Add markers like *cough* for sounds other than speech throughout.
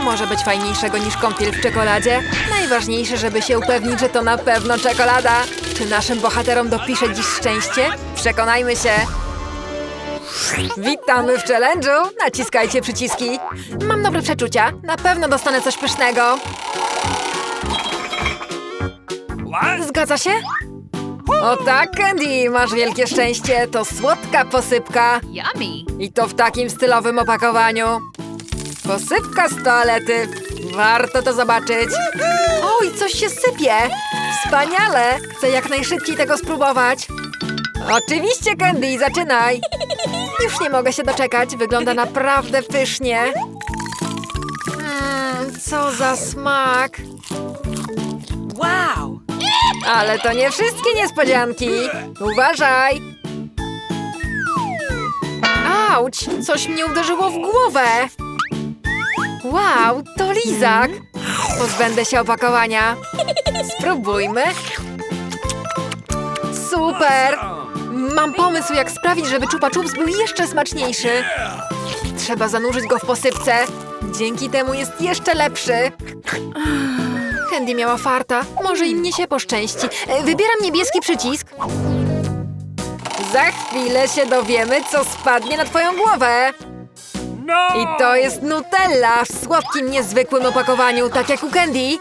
Co może być fajniejszego niż kąpiel w czekoladzie? Najważniejsze, żeby się upewnić, że to na pewno czekolada. Czy naszym bohaterom dopisze dziś szczęście? Przekonajmy się. Witamy w challenge'u! Naciskajcie przyciski. Mam dobre przeczucia. Na pewno dostanę coś pysznego. Zgadza się? O tak, Candy, masz wielkie szczęście. To słodka posypka. Yummy. I to w takim stylowym opakowaniu. Posypka z toalety. Warto to zobaczyć. Oj, coś się sypie. Wspaniale. Chcę jak najszybciej tego spróbować. Oczywiście, Candy, zaczynaj. Już nie mogę się doczekać. Wygląda naprawdę pysznie. Mmm, co za smak. Wow. Ale to nie wszystkie niespodzianki. Uważaj. Auć, coś mnie uderzyło w głowę. Wow, to lizak. Pozbędę się opakowania. Spróbujmy. Super. Mam pomysł, jak sprawić, żeby Chupa Chups był jeszcze smaczniejszy. Trzeba zanurzyć go w posypce. Dzięki temu jest jeszcze lepszy. Candy miała farta. Może i mnie się poszczęści. E, Wybieram niebieski przycisk. Za chwilę się dowiemy, co spadnie na twoją głowę. I to jest Nutella w słodkim, niezwykłym opakowaniu, tak jak u Candy.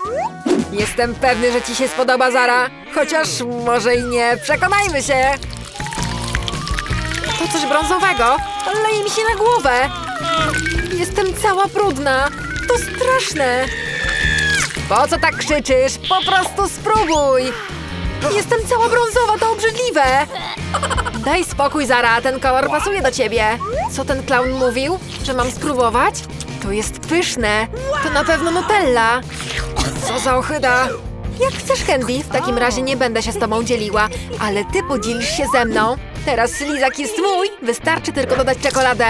Jestem pewny, że ci się spodoba, Zara. Chociaż może i nie. Przekonajmy się. To coś brązowego. Leje mi się na głowę. Jestem cała brudna. To straszne. Po co tak krzyczysz? Po prostu spróbuj! Jestem cała brązowa, to obrzydliwe! *laughs* Daj spokój, Zara, ten kolor pasuje do ciebie. Co ten clown mówił? Że mam spróbować? To jest pyszne. To na pewno Nutella. Co za ochyda. Jak chcesz, Candy, w takim razie nie będę się z tobą dzieliła, ale ty podzielisz się ze mną. Teraz lizak jest mój, wystarczy tylko dodać czekoladę.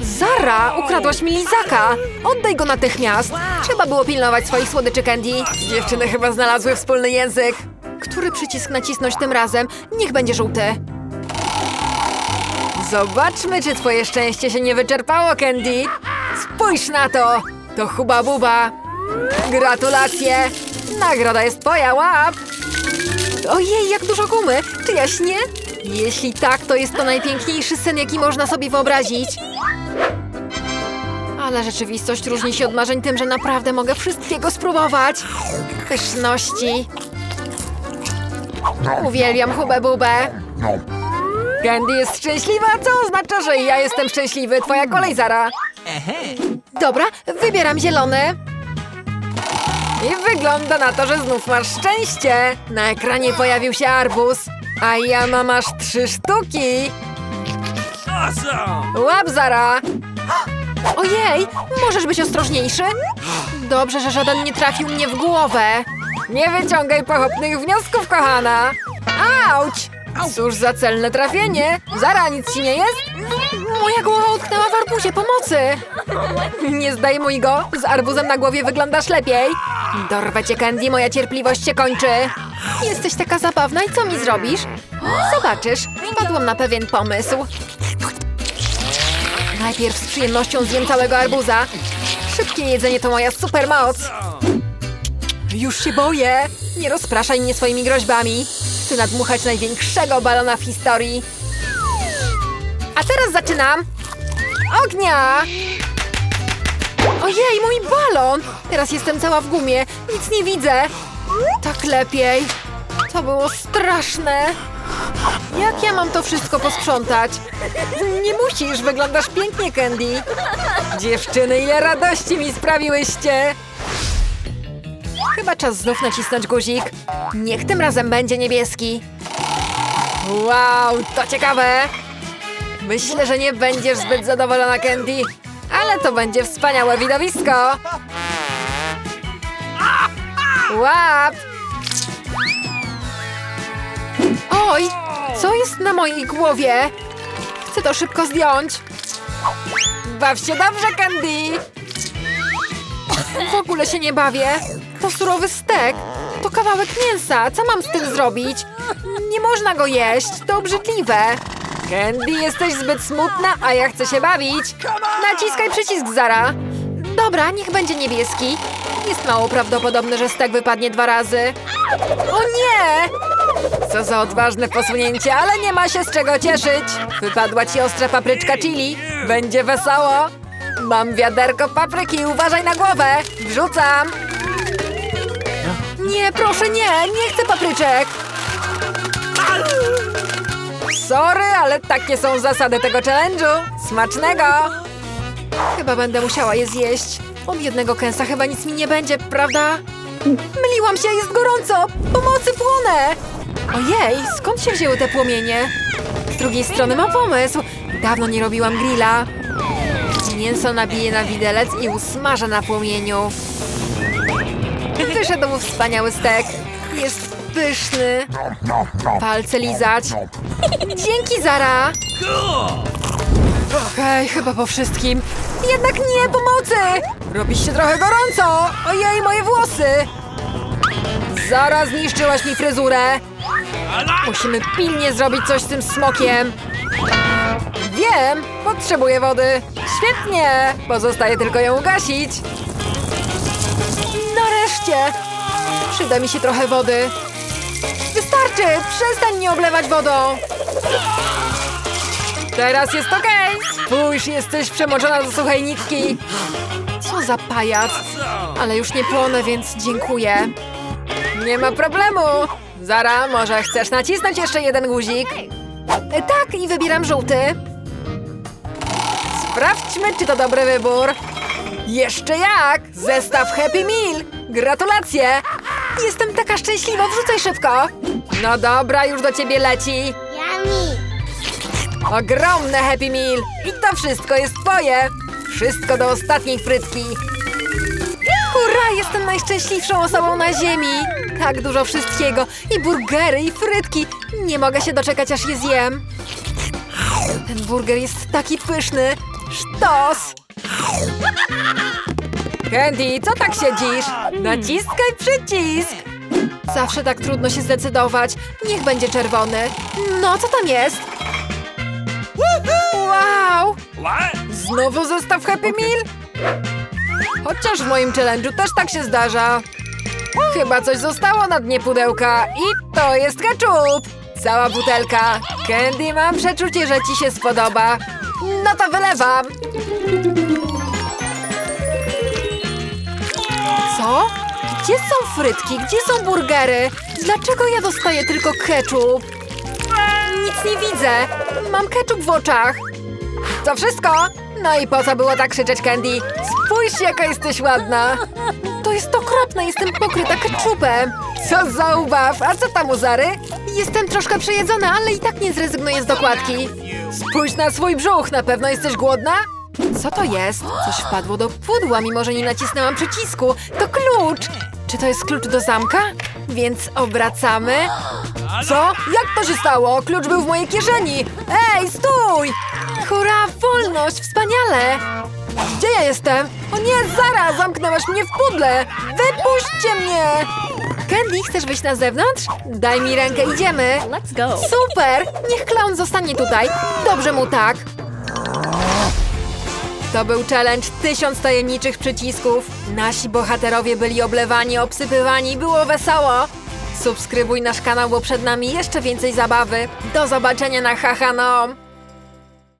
Zara, ukradłaś mi lizaka! Oddaj go natychmiast! Trzeba było pilnować swoich słodyczy Candy. Dziewczyny chyba znalazły wspólny język. Który przycisk nacisnąć tym razem? Niech będzie żółty. Zobaczmy, czy twoje szczęście się nie wyczerpało, Candy. Spójrz na to! To Huba Buba. Gratulacje! Nagroda jest twoja, łap! Ojej, jak dużo gumy! Czy ja śnię? Jeśli tak, to jest to najpiękniejszy sen, jaki można sobie wyobrazić. Ale rzeczywistość różni się od marzeń tym, że naprawdę mogę wszystkiego spróbować. Pyszności. Uwielbiam hubę bubę. Candy jest szczęśliwa, co oznacza, że ja jestem szczęśliwy. Twoja kolej, Zara. Dobra, wybieram zielony. I wygląda na to, że znów masz szczęście. Na ekranie pojawił się arbuz, a ja mam aż trzy sztuki. Łap, Zara! Ojej, możesz być ostrożniejszy? Dobrze, że żaden nie trafił mnie w głowę. Nie wyciągaj pochopnych wniosków, kochana. Auć! Cóż za celne trafienie. Zara, nic ci nie jest? Moja głowa utknęła w arbuzie, pomocy! Nie zdejmuj go, z arbuzem na głowie wyglądasz lepiej. Dorwę cię, Candy, moja cierpliwość się kończy. Jesteś taka zabawna i co mi zrobisz? Zobaczysz, wpadłam na pewien pomysł. Najpierw z przyjemnością zjem całego arbuza. Szybkie jedzenie to moja supermoc. Już się boję. Nie rozpraszaj mnie swoimi groźbami. Chcę nadmuchać największego balona w historii. A teraz zaczynam. Ognia! Ojej, mój balon! Teraz jestem cała w gumie. Nic nie widzę. Tak lepiej. To było straszne. Jak ja mam to wszystko posprzątać? Nie musisz, wyglądasz pięknie, Candy. Dziewczyny, ile radości mi sprawiłyście! Chyba czas znów nacisnąć guzik. Niech tym razem będzie niebieski. Wow, to ciekawe! Myślę, że nie będziesz zbyt zadowolona, Candy, ale to będzie wspaniałe widowisko. Łap! Oj, co jest na mojej głowie? Chcę to szybko zdjąć. Baw się dobrze, Candy! W ogóle się nie bawię. To surowy stek. To kawałek mięsa. Co mam z tym zrobić? Nie można go jeść. To obrzydliwe. Candy, jesteś zbyt smutna, a ja chcę się bawić. Naciskaj przycisk, Zara. Dobra, niech będzie niebieski. Jest mało prawdopodobne, że stek wypadnie dwa razy. O nie! Co za odważne posunięcie, ale nie ma się z czego cieszyć. Wypadła ci ostra papryczka chili. Będzie wesoło. Mam wiaderko papryki, uważaj na głowę. Wrzucam. Nie, proszę nie, nie chcę papryczek. Sorry, ale takie są zasady tego challenge'u. Smacznego! Chyba będę musiała je zjeść. Od jednego kęsa chyba nic mi nie będzie, prawda? Myliłam się, jest gorąco! Pomocy płonę! Ojej, skąd się wzięły te płomienie? Z drugiej strony mam pomysł. Dawno nie robiłam grilla. Mięso nabiję na widelec i usmażę na płomieniu. Wyszedł wspaniały stek. Jest pyszny. Palce lizać. Dzięki, Zara! Okej, chyba po wszystkim. Jednak nie, pomocy! Robi się trochę gorąco! Ojej, moje włosy! Zara, zniszczyłaś mi fryzurę! Musimy pilnie zrobić coś z tym smokiem. Wiem, potrzebuję wody. Świetnie! Pozostaje tylko ją ugasić. Nareszcie! Przyda mi się trochę wody. Wystarczy! Przestań mnie oblewać wodą! Teraz jest okej! Spójrz, jesteś przemoczona do suchej nitki! Co za pajac! Ale już nie płonę, więc dziękuję. Nie ma problemu! Zara, może chcesz nacisnąć jeszcze jeden guzik? E, tak, i wybieram żółty. Sprawdźmy, czy to dobry wybór. Jeszcze jak! Zestaw Happy Meal! Gratulacje! Jestem taka szczęśliwa, wrzucaj szybko! No dobra, już do ciebie leci. Yummy! Ogromne Happy Meal! I to wszystko jest twoje! Wszystko do ostatniej frytki! Hurra! Jestem najszczęśliwszą osobą na ziemi! Tak dużo wszystkiego! I burgery, i frytki! Nie mogę się doczekać, aż je zjem! Ten burger jest taki pyszny! Sztos! *laughs* Candy, co tak siedzisz? Naciskaj przycisk! Zawsze tak trudno się zdecydować. Niech będzie czerwony. No, co tam jest? Wow! Znowu zestaw Happy Meal? Chociaż w moim challenge'u też tak się zdarza. Chyba coś zostało na dnie pudełka i to jest ketchup. Cała butelka. Candy, mam przeczucie, że ci się spodoba. No to wylewam. Co? Gdzie są frytki? Gdzie są burgery? Dlaczego ja dostaję tylko ketchup? Nic nie widzę. Mam ketchup w oczach. To wszystko? No i po co było tak krzyczeć, Candy? Spójrz, jaka jesteś ładna! To jest okropne, jestem pokryta ketchupem! Co za ubaw! A co tam u Zary? Jestem troszkę przejedzona, ale i tak nie zrezygnuję z dokładki. Spójrz na swój brzuch, na pewno jesteś głodna? Co to jest? Coś wpadło do pudła, mimo że nie nacisnęłam przycisku. To klucz! Czy to jest klucz do zamka? Więc obracamy. Co? Jak to się stało? Klucz był w mojej kieszeni! Ej, stój! Hurra, wolność! Wspaniale! Gdzie ja jestem? O nie, Zara! Zamknęłaś mnie w pudle! Wypuśćcie mnie! Candy, chcesz wyjść na zewnątrz? Daj mi rękę, idziemy! Let's go! Super! Niech klaun zostanie tutaj. Dobrze mu tak. To był challenge tysiąc tajemniczych przycisków. Nasi bohaterowie byli oblewani, obsypywani, było wesoło. Subskrybuj nasz kanał, bo przed nami jeszcze więcej zabawy. Do zobaczenia na Hahanom!